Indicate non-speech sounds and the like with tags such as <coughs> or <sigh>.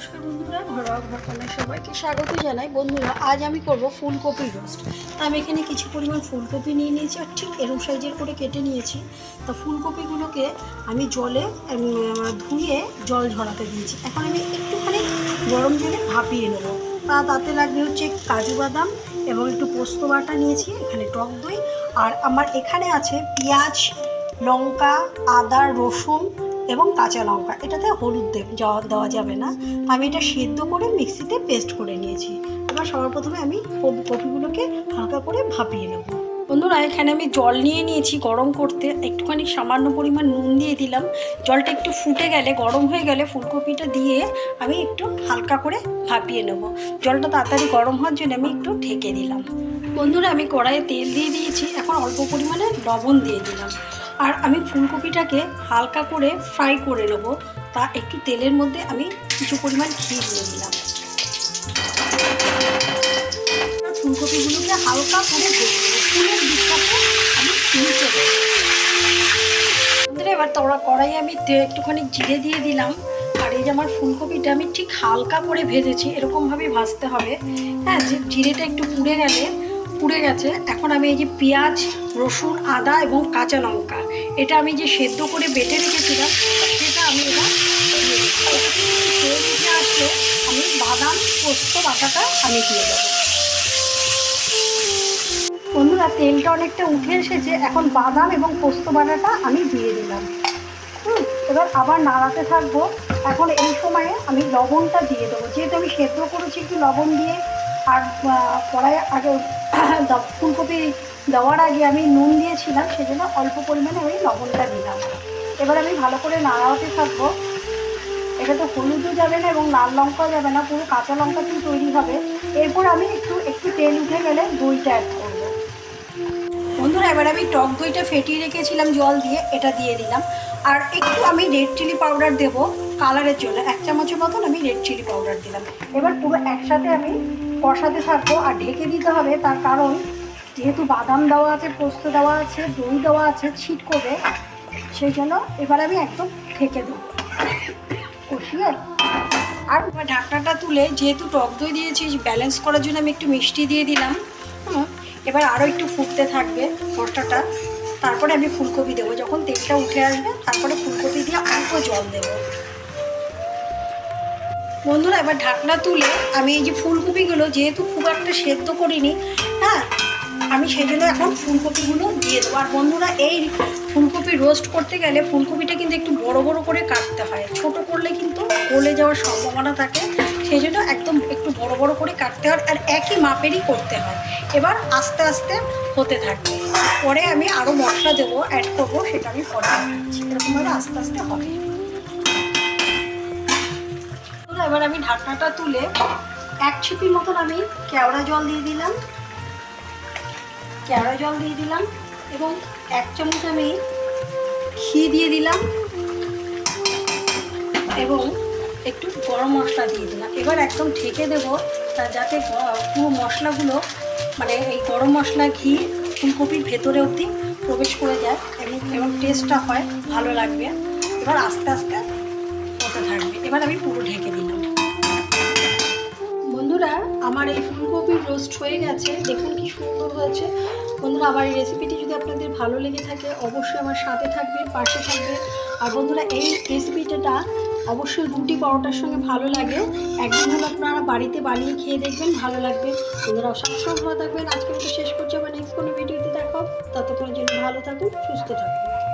নমস্কার বন্ধুরা, ঘরোয়া ঘরকন্যা সবাইকে স্বাগত জানাই। বন্ধুরা, আজ আমি করব ফুলকপি রোস্ট আমি এখানে কিছু পরিমাণ ফুলকপি নিয়ে নিয়েছি আর ঠিক এরম সাইজের করে কেটে নিয়েছি। তো ফুলকপিগুলোকে আমি জলে ধুয়ে জল ঝরাতে দিয়েছি। এখন আমি একটুখানি গরম জলে ভাপিয়ে নেব। তা তাতে লাগবে হচ্ছে কাজু বাদাম এবং একটু পোস্ত বাটা নিয়েছি, এখানে টক দই। আর আমার এখানে আছে পেঁয়াজ, লঙ্কা, আদা, রসুন এবং কাঁচা লঙ্কা। এটাতে হলুদ দেওয়া যাবে না। আমি এটা সেদ্ধ করে মিক্সিতে পেস্ট করে নিয়েছি। এবার সবার প্রথমে আমি কপি- কপিগুলোকে হালকা করে ভাপিয়ে নেব। বন্ধুরা, এখানে আমি জল নিয়ে নিয়েছি গরম করতে। একটুখানি সামান্য পরিমাণ নুন দিয়ে দিলাম। জলটা একটু ফুটে গেলে, গরম হয়ে গেলে ফুলকপিটা দিয়ে আমি একটু হালকা করে ভাপিয়ে নেব। জলটা তাড়াতাড়ি গরম হওয়ার জন্য আমি একটু ঢেকে দিলাম। বন্ধুরা, আমি কড়াইয়ে তেল দিয়ে দিয়েছি। এখন অল্প পরিমাণে লবণ দিয়ে দিলাম। আর আমি ফুলকপিটাকে হালকা করে ফ্রাই করে নেব। তা একটু তেলের মধ্যে আমি কিছু পরিমাণ ঘি দিয়ে দিলাম। ফুলকপিগুলোকে হালকা করে ফুলের দিকটাতে আমি বন্ধুরা এবার তোরা কড়াই আমি একটুখানি জিরে দিয়ে দিলাম। আর এই যে আমার ফুলকপিটা আমি ঠিক হালকা করে ভেজেছি, এরকমভাবেই ভাজতে হবে। হ্যাঁ যে জিরেটা একটু পুড়ে গেলে পুড়ে গেছে। এখন আমি এই যে পেঁয়াজ, রসুন, আদা এবং কাঁচা লঙ্কা, এটা আমি যে সেদ্ধ করে বেটে রেখেছিলাম, সেটা আমি এটা আসলে আমি বাদাম, পোস্ত, বাটাটা আমি দিয়ে দেবো। বন্ধুরা, তেলটা অনেকটা উঠে এসেছে, এখন বাদাম এবং পোস্ত, বাটাটা আমি দিয়ে দিলাম। হুম, এবার আবার নাড়াতে থাকব। এখন এই সময়ে আমি লবণটা দিয়ে দেবো। যেহেতু আমি সেদ্ধ করেছি, একটু লবণ দিয়ে আর কড়াই আগে <coughs> ফুলকপি দেওয়ার আগে আমি নুন দিয়েছিলাম, সেজন্য অল্প পরিমাণে আমি লবণটা দিলাম। এবার আমি ভালো করে নাড়াতে থাকব। এটা তো হলুদও যাবে না এবং লাল লঙ্কাও যাবে না, পুরো কাঁচা লঙ্কা দিয়ে তৈরি হবে। এরপর আমি একটু একটু তেল উঠে গেলে দইটা অ্যাড করব। বন্ধুরা, এবার আমি টক দইটা ফেটিয়ে রেখেছিলাম জল দিয়ে, এটা দিয়ে দিলাম। আর একটু আমি রেড চিলি পাউডার দেব। কালারের জন্য এক চামচের মতন আমি রেড চিলি পাউডার দিলাম। এবার পুরো একসাথে আমি কষাতে থাকব আর ঢেকে দিতে হবে তার কারণ যেহেতু বাদাম দেওয়া আছে, পোস্ত দেওয়া আছে, দই দেওয়া আছে, ছিট করবে, সেই জন্য এবার আমি একদম ঢেকে দেবো। কষিয়ে আর ঢাকনাটা তুলে যেহেতু টক দই দিয়েছি ব্যালেন্স করার জন্য আমি একটু মিষ্টি দিয়ে দিলাম। এবার আরও একটু ফুটতে থাকবে মশলাটা। তারপরে আমি ফুলকপি দেবো। যখন তেলটা উঠে আসবে, তারপরে ফুলকপি দিয়ে অল্প জল দেবো। বন্ধুরা, এবার ঢাকনা তুলে আমি এই যে ফুলকপিগুলো, যেহেতু খুব একটা সেদ্ধ করিনি হ্যাঁ আমি সেই জন্য এখন ফুলকপিগুলো দিয়ে দেবো। আর বন্ধুরা, এই ফুলকপি রোস্ট করতে গেলে ফুলকপিটা কিন্তু একটু বড় বড় করে কাটতে হয়। ছোট করলে কিন্তু গলে যাওয়ার সম্ভাবনা থাকে। সেই জন্য একদম একটু বড় বড় করে কাটতে হয় আর একই মাপেরই করতে হয়। এবার আস্তে আস্তে হতে থাকবে। পরে আমি আরও মশলা দেবো অ্যাড করব, সেটা আমি পরে এরকমভাবে আস্তে আস্তে হবে। বন্ধুরা, এবার আমি ঢাকনাটা তুলে এক ছিপি মতন আমি কেওড়া জল দিয়ে দিলাম। কেওড়া জল দিয়ে দিলাম এবং এক চামচ আমি ঘি দিয়ে দিলাম এবং একটু গরম মশলা দিয়ে দিলাম। এবার একদম ঢেকে দেবো তা যাতে পুরো মশলাগুলো মানে এই গরম মশলা ঘি ফুলকপির ভেতরে অবধি প্রবেশ করে যায় এবং এবং টেস্টটা হয় ভালো লাগবে। এবার আস্তে আস্তে হতে থাকবে। এবার আমি পুরো ঢেকে দিলাম। বন্ধুরা, আমার এই ফুলকপির রোস্ট হয়ে গেছে। দেখুন কি সুন্দর হয়েছে। বন্ধুরা, আমার এই রেসিপিটি যদি আপনাদের ভালো লেগে থাকে, অবশ্যই আমার সাথে থাকবে পাশে থাকবে আর বন্ধুরা, এই রেসিপিটা অবশ্যই রুটি পরোটার সঙ্গে ভালো লাগে। একদিন হলো আপনারা বাড়িতে বানিয়ে খেয়ে দেখবেন, ভালো লাগবে। বন্ধুরা সবসময় ভালো থাকবেন। আজকে শেষ করছি। আবার নেক্সট কোনো ভিডিওতে দেখো ততক্ষণের জন্য ভালো থাকুন, সুস্থ থাকুন।